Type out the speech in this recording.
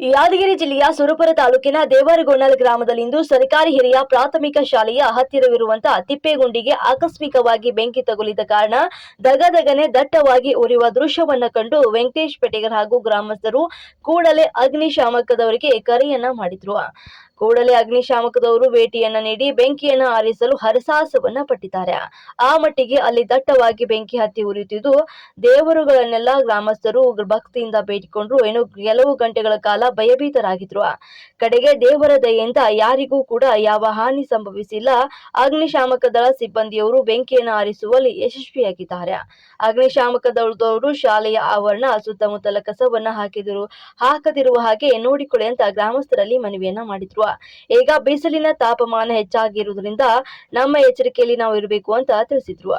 ಯಾದಗಿರಿ ಜಿಲ್ಲೆಯ ಸುರಪುರ ತಾಲೂಕಿನ ದೇವರಗೊಂಡಲ್ ಗ್ರಾಮದಲ್ಲಿಂದು ಸರ್ಕಾರಿ ಹಿರಿಯ ಪ್ರಾಥಮಿಕ ಶಾಲೆಯ ಹತ್ತಿರವಿರುವಂತಹ ತಿಪ್ಪೇಗುಂಡಿಗೆ ಆಕಸ್ಮಿಕವಾಗಿ ಬೆಂಕಿ ತಗುಲಿದ ಕಾರಣ ದಗದಗನೆ ದಟ್ಟವಾಗಿ ಉರಿಯುವ ದೃಶ್ಯವನ್ನು ಕಂಡು ವೆಂಕಟೇಶ್ ಪೆಟೆಗರ್ ಹಾಗೂ ಗ್ರಾಮಸ್ಥರು ಕೂಡಲೇ ಅಗ್ನಿಶಾಮಕದವರಿಗೆ ಕರೆಯನ್ನ ಮಾಡಿದ್ರು. ಕೂಡಲೇ ಅಗ್ನಿಶಾಮಕದವರು ಭೇಟಿಯನ್ನ ನೀಡಿ ಬೆಂಕಿಯನ್ನ ಆರಿಸಲು ಹರಸಾಹಸವನ್ನ ಪಟ್ಟಿದ್ದಾರೆ. ಆ ಮಟ್ಟಿಗೆ ಅಲ್ಲಿ ದಟ್ಟವಾಗಿ ಬೆಂಕಿ ಹತ್ತಿ ಉರಿಯುತ್ತಿದ್ದು, ದೇವರುಗಳನ್ನೆಲ್ಲ ಗ್ರಾಮಸ್ಥರು ಭಕ್ತಿಯಿಂದ ಬೇಡಿಕೊಂಡ್ರು. ಏನು ಕೆಲವು ಗಂಟೆಗಳ ಕಾಲ ಭಯಭೀತರಾಗಿದ್ರು. ಕಡೆಗೆ ದೇವರ ದಯೆಯಿಂದ ಯಾರಿಗೂ ಕೂಡ ಯಾವ ಹಾನಿ ಸಂಭವಿಸಿಲ್ಲ. ಅಗ್ನಿಶಾಮಕ ದಳ ಸಿಬ್ಬಂದಿಯವರು ಬೆಂಕಿಯನ್ನು ಆರಿಸುವಲ್ಲಿ ಯಶಸ್ವಿಯಾಗಿದ್ದಾರೆ. ಅಗ್ನಿಶಾಮಕ ದಳದವರು ಶಾಲೆಯ ಆವರಣ, ಸುತ್ತಮುತ್ತಲ ಕಸವನ್ನ ಹಾಕಿದರು, ಹಾಕದಿರುವ ಹಾಗೆ ನೋಡಿಕೊಳ್ಳಿ ಅಂತ ಗ್ರಾಮಸ್ಥರಲ್ಲಿ ಮನವಿಯನ್ನ ಮಾಡಿದ್ರು. ಈಗ ಬಿಸಿಲಿನ ತಾಪಮಾನ ಹೆಚ್ಚಾಗಿರುವುದರಿಂದ ನಮ್ಮ ಎಚ್ಚರಿಕೆಯಲ್ಲಿ ನಾವು ಇರಬೇಕು ಅಂತ ತಿಳಿಸಿದ್ರು.